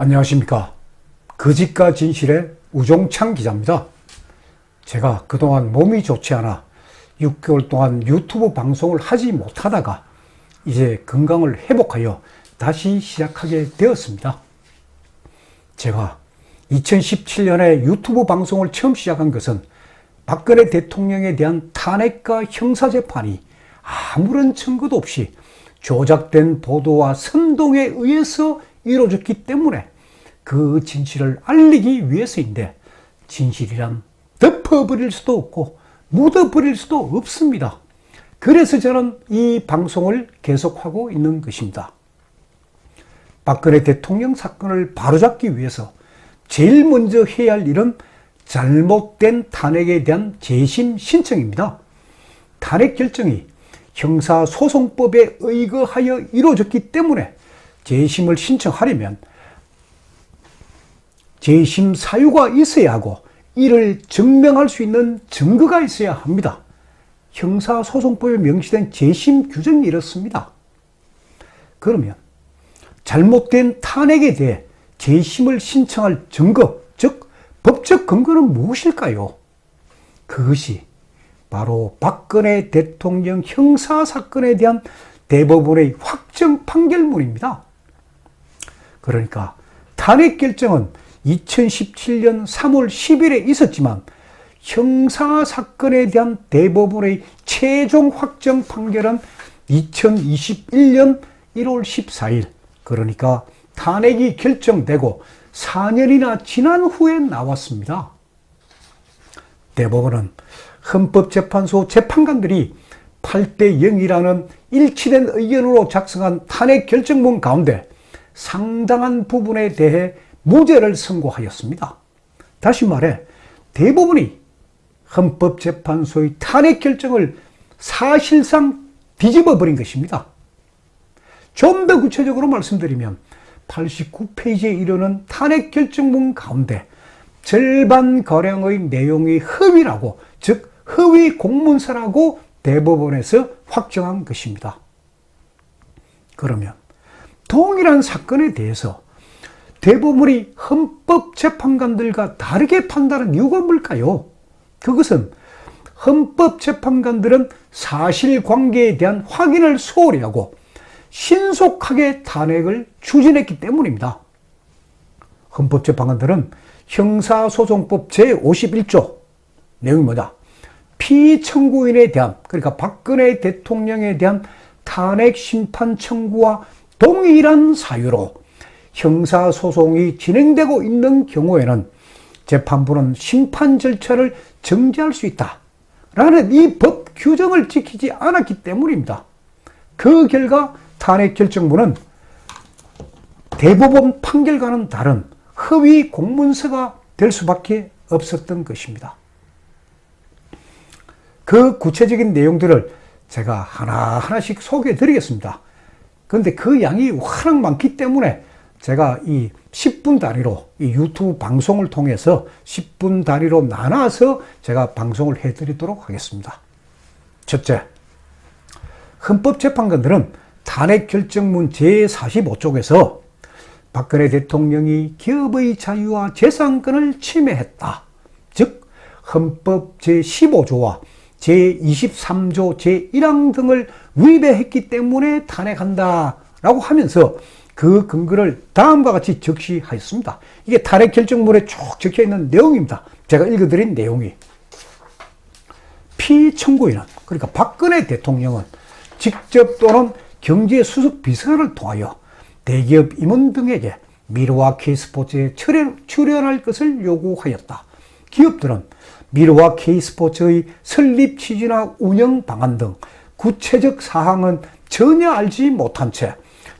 안녕하십니까. 거짓과 진실의 우종창 기자입니다. 제가 그동안 몸이 좋지 않아 6개월 동안 유튜브 방송을 하지 못하다가 이제 건강을 회복하여 다시 시작하게 되었습니다. 제가 2017년에 유튜브 방송을 처음 시작한 것은 박근혜 대통령에 대한 탄핵과 형사재판이 아무런 증거도 없이 조작된 보도와 선동에 의해서 이루어졌기 때문에 그 진실을 알리기 위해서인데 진실이란 덮어버릴 수도 없고 묻어버릴 수도 없습니다. 그래서 저는 이 방송을 계속하고 있는 것입니다. 박근혜 대통령 사건을 바로잡기 위해서 제일 먼저 해야 할 일은 잘못된 탄핵에 대한 재심 신청입니다. 탄핵 결정이 형사소송법에 의거하여 이루어졌기 때문에 재심을 신청하려면 재심 사유가 있어야 하고 이를 증명할 수 있는 증거가 있어야 합니다. 형사소송법에 명시된 재심 규정이 이렇습니다. 그러면 잘못된 탄핵에 대해 재심을 신청할 증거, 즉 법적 근거는 무엇일까요? 그것이 바로 박근혜 대통령 형사 사건에 대한 대법원의 확정 판결문입니다. 그러니까 탄핵 결정은 2017년 3월 10일에 있었지만 형사 사건에 대한 대법원의 최종 확정 판결은 2021년 1월 14일 그러니까 탄핵이 결정되고 4년이나 지난 후에 나왔습니다. 대법원은 헌법재판소 재판관들이 8대 0이라는 일치된 의견으로 작성한 탄핵 결정문 가운데 상당한 부분에 대해 무죄를 선고하였습니다. 다시 말해 대법원이 헌법재판소의 탄핵 결정을 사실상 뒤집어 버린 것입니다. 좀 더 구체적으로 말씀드리면 89페이지에 이르는 탄핵 결정문 가운데 절반 거량의 내용이 허위라고 즉 허위 공문서라고 대법원에서 확정한 것입니다. 그러면 동일한 사건에 대해서 대법원이 헌법재판관들과 다르게 판단한 이유가 뭘까요? 그것은 헌법재판관들은 사실관계에 대한 확인을 소홀히 하고 신속하게 탄핵을 추진했기 때문입니다. 헌법재판관들은 형사소송법 제51조 내용이 뭐냐? 피청구인에 대한 그러니까 박근혜 대통령에 대한 탄핵 심판 청구와 동일한 사유로 형사소송이 진행되고 있는 경우에는 재판부는 심판 절차를 정지할 수 있다. 라는 이 법 규정을 지키지 않았기 때문입니다. 그 결과 탄핵 결정문은 대법원 판결과는 다른 허위 공문서가 될 수밖에 없었던 것입니다. 그 구체적인 내용들을 제가 하나하나씩 소개해 드리겠습니다. 그런데 그 양이 워낙 많기 때문에 제가 이 10분 단위로 이 유튜브 방송을 통해서 10분 단위로 나눠서 제가 방송을 해 드리도록 하겠습니다. 첫째, 헌법재판관들은 탄핵 결정문 제45쪽에서 박근혜 대통령이 기업의 자유와 재산권을 침해했다. 즉, 헌법 제15조와 제23조 제1항 등을 위배했기 때문에 탄핵한다. 라고 하면서 그 근거를 다음과 같이 적시하였습니다. 이게 탄핵 결정문에 쭉 적혀 있는 내용입니다. 제가 읽어드린 내용이. 피청구인은, 그러니까 박근혜 대통령은 직접 또는 경제수석 비서관을 통하여 대기업 임원 등에게 미르와 K스포츠에 출연, 출연할 것을 요구하였다. 기업들은 미르와 K스포츠의 설립 취지나 운영 방안 등 구체적 사항은 전혀 알지 못한 채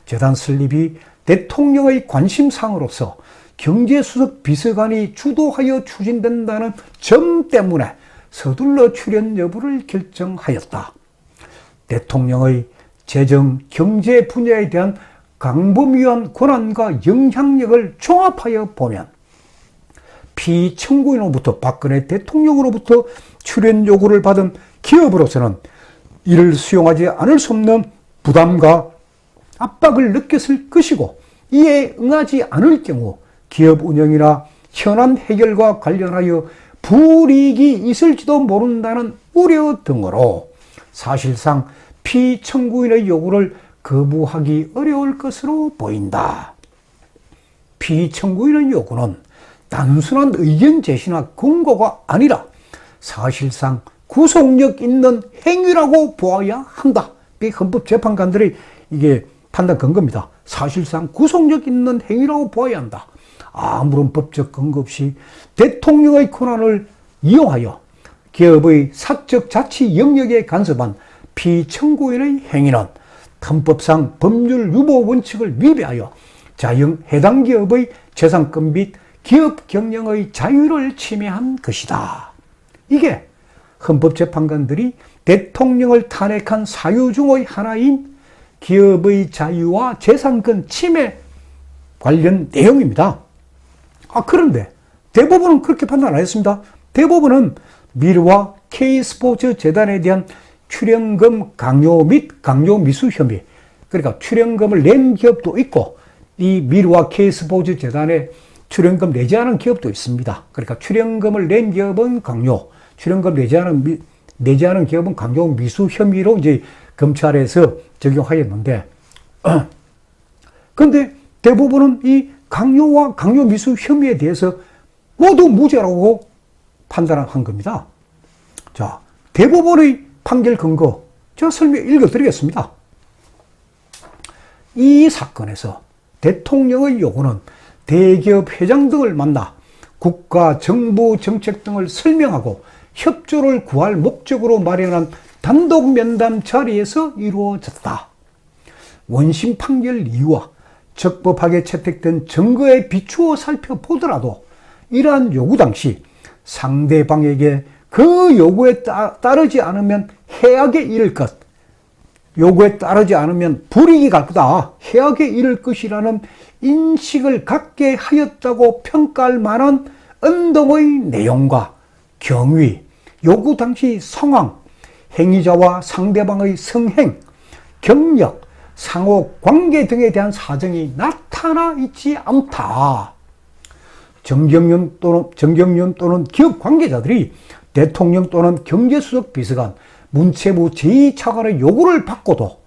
재단 설립이 대통령의 관심사항으로서 경제수석 비서관이 주도하여 추진된다는 점 때문에 서둘러 출연 여부를 결정하였다. 대통령의 재정, 경제 분야에 대한 강범위한 권한과 영향력을 종합하여 보면 피청구인으로부터 박근혜 대통령으로부터 출연 요구를 받은 기업으로서는 이를 수용하지 않을 수 없는 부담과 압박을 느꼈을 것이고 이에 응하지 않을 경우 기업 운영이나 현안 해결과 관련하여 불이익이 있을지도 모른다는 우려 등으로 사실상 피청구인의 요구를 거부하기 어려울 것으로 보인다. 피청구인의 요구는 단순한 의견 제시나 권고가 아니라 사실상 구속력 있는 행위라고 보아야 한다. 이 헌법재판관들의 이게 판단 근거입니다. 사실상 구속력 있는 행위라고 보아야 한다. 아무런 법적 근거 없이 대통령의 권한을 이용하여 기업의 사적 자치 영역에 간섭한 피청구인의 행위는 헌법상 법률 유보 원칙을 위배하여 자영 해당 기업의 재산권 및 기업 경영의 자유를 침해한 것이다. 이게 헌법재판관들이 대통령을 탄핵한 사유 중의 하나인 기업의 자유와 재산권 침해 관련 내용입니다. 아, 그런데 대법원은 그렇게 판단 안 했습니다. 대법원은 미르와 K스포츠 재단에 대한 출연금 강요 및 강요 미수 혐의, 그러니까 출연금을 낸 기업도 있고, 이 미르와 K스포츠 재단에 출연금 내지 않은 기업도 있습니다. 그러니까 출연금을 낸 기업은 강요, 출연금 내지 않은, 미, 내지 않은 기업은 강요 미수 혐의로 이제 검찰에서 적용하였는데, 근데 대부분은 이 강요와 강요 미수 혐의에 대해서 모두 무죄라고 판단한 겁니다. 자, 대법원의 판결 근거 제가 설명 읽어드리겠습니다. 이 사건에서 대통령의 요구는 대기업 회장 등을 만나 국가 정부 정책 등을 설명하고 협조를 구할 목적으로 마련한 단독 면담 자리에서 이루어졌다. 원심 판결 이유와 적법하게 채택된 증거에 비추어 살펴보더라도 이러한 요구 당시 상대방에게 그 요구에 따, 르지 않으면 해악에 이를 것, 요구에 따르지 않으면 불이익이 갈 거다, 해악에 이를 것이라는 인식을 갖게 하였다고 평가할 만한 언덕의 내용과 경위, 요구 당시 상황, 행위자와 상대방의 성행, 경력, 상호 관계 등에 대한 사정이 나타나 있지 않다. 정경련 또는, 정경련 또는 기업 관계자들이 대통령 또는 경제수석 비서관, 문체부 제2차관의 요구를 받고도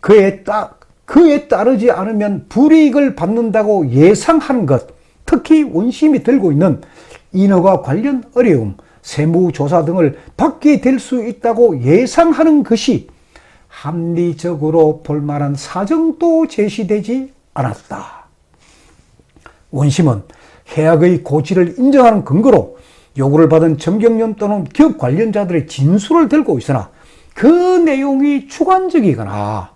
그에 따, 그에 따르지 않으면 불이익을 받는다고 예상하는 것, 특히 원심이 들고 있는 인허가 관련 어려움, 세무조사 등을 받게 될 수 있다고 예상하는 것이 합리적으로 볼만한 사정도 제시되지 않았다. 원심은 해악의 고지를 인정하는 근거로 요구를 받은 정경련 또는 기업 관련자들의 진술을 들고 있으나 그 내용이 주관적이거나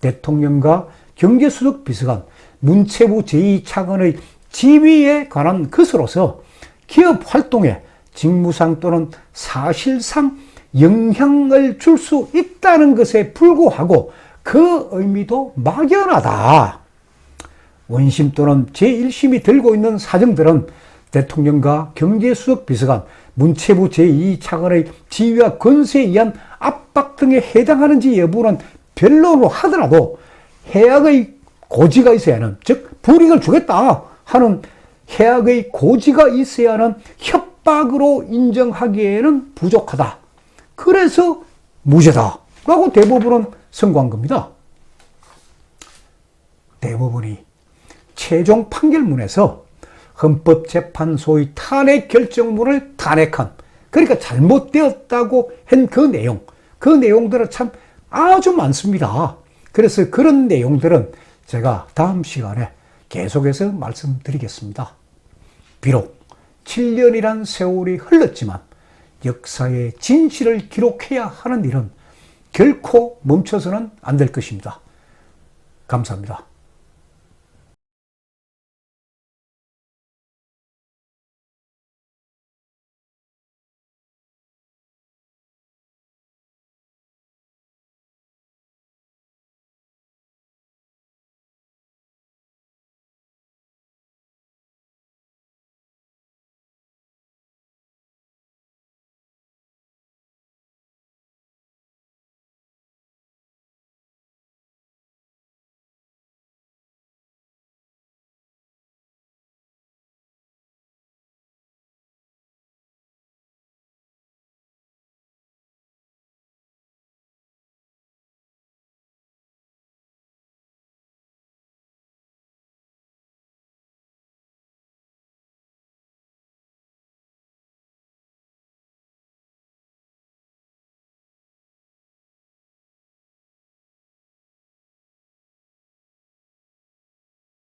대통령과 경제수석 비서관, 문체부 제2차관의 지위에 관한 것으로서 기업 활동에 직무상 또는 사실상 영향을 줄 수 있다는 것에 불구하고 그 의미도 막연하다. 원심 또는 제1심이 들고 있는 사정들은 대통령과 경제수석 비서관, 문체부 제2차관의 지위와 권세에 의한 압박 등에 해당하는지 여부는 변론으로 하더라도 해악의 고지가 있어야 하는, 즉, 불이익을 주겠다 하는 해악의 고지가 있어야 하는 협박으로 인정하기에는 부족하다. 그래서 무죄다. 라고 대법원은 선고한 겁니다. 대법원이 최종 판결문에서 헌법재판소의 탄핵 결정문을 탄핵한, 그러니까 잘못되었다고 한 그 내용, 그 내용들은 참 아주 많습니다. 그래서 그런 내용들은 제가 다음 시간에 계속해서 말씀드리겠습니다. 비록 7년이란 세월이 흘렀지만 역사의 진실을 기록해야 하는 일은 결코 멈춰서는 안 될 것입니다. 감사합니다.